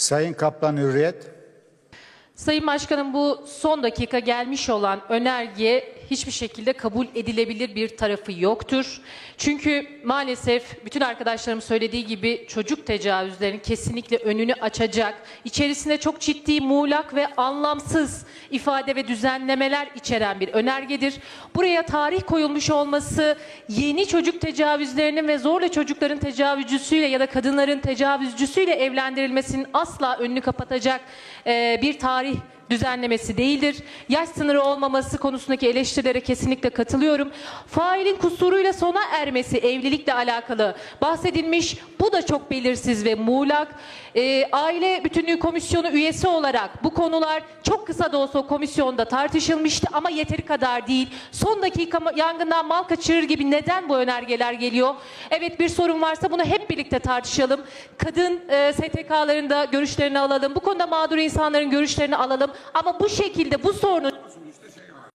Sayın Kaplan Hürriyet. Sayın Başkanım bu son dakika gelmiş olan önerge hiçbir şekilde kabul edilebilir bir tarafı yoktur. Çünkü maalesef bütün arkadaşlarım söylediği gibi çocuk tecavüzlerinin kesinlikle önünü açacak, içerisinde çok ciddi muğlak ve anlamsız ifade ve düzenlemeler içeren bir önergedir. Buraya tarih koyulmuş olması yeni çocuk tecavüzlerinin ve zorla çocukların tecavüzcüsüyle ya da kadınların tecavüzcüsüyle evlendirilmesinin asla önünü kapatacak bir tarih düzenlemesi değildir. Yaş sınırı olmaması konusundaki eleştirilere kesinlikle katılıyorum. Failin kusuruyla sona ermesi evlilikle alakalı bahsedilmiş. Bu da çok belirsiz ve muğlak. Ee, Aile Bütünlüğü Komisyonu üyesi olarak bu konular çok kısa da olsa komisyonda tartışılmıştı ama yeteri kadar değil. Son dakika yangından mal kaçırır gibi neden bu önergeler geliyor? Evet bir sorun varsa bunu hep birlikte tartışalım. Kadın e, STK'ların da görüşlerini alalım. Bu konuda mağdur insanların görüşlerini alalım. Ama bu şekilde bu sorunu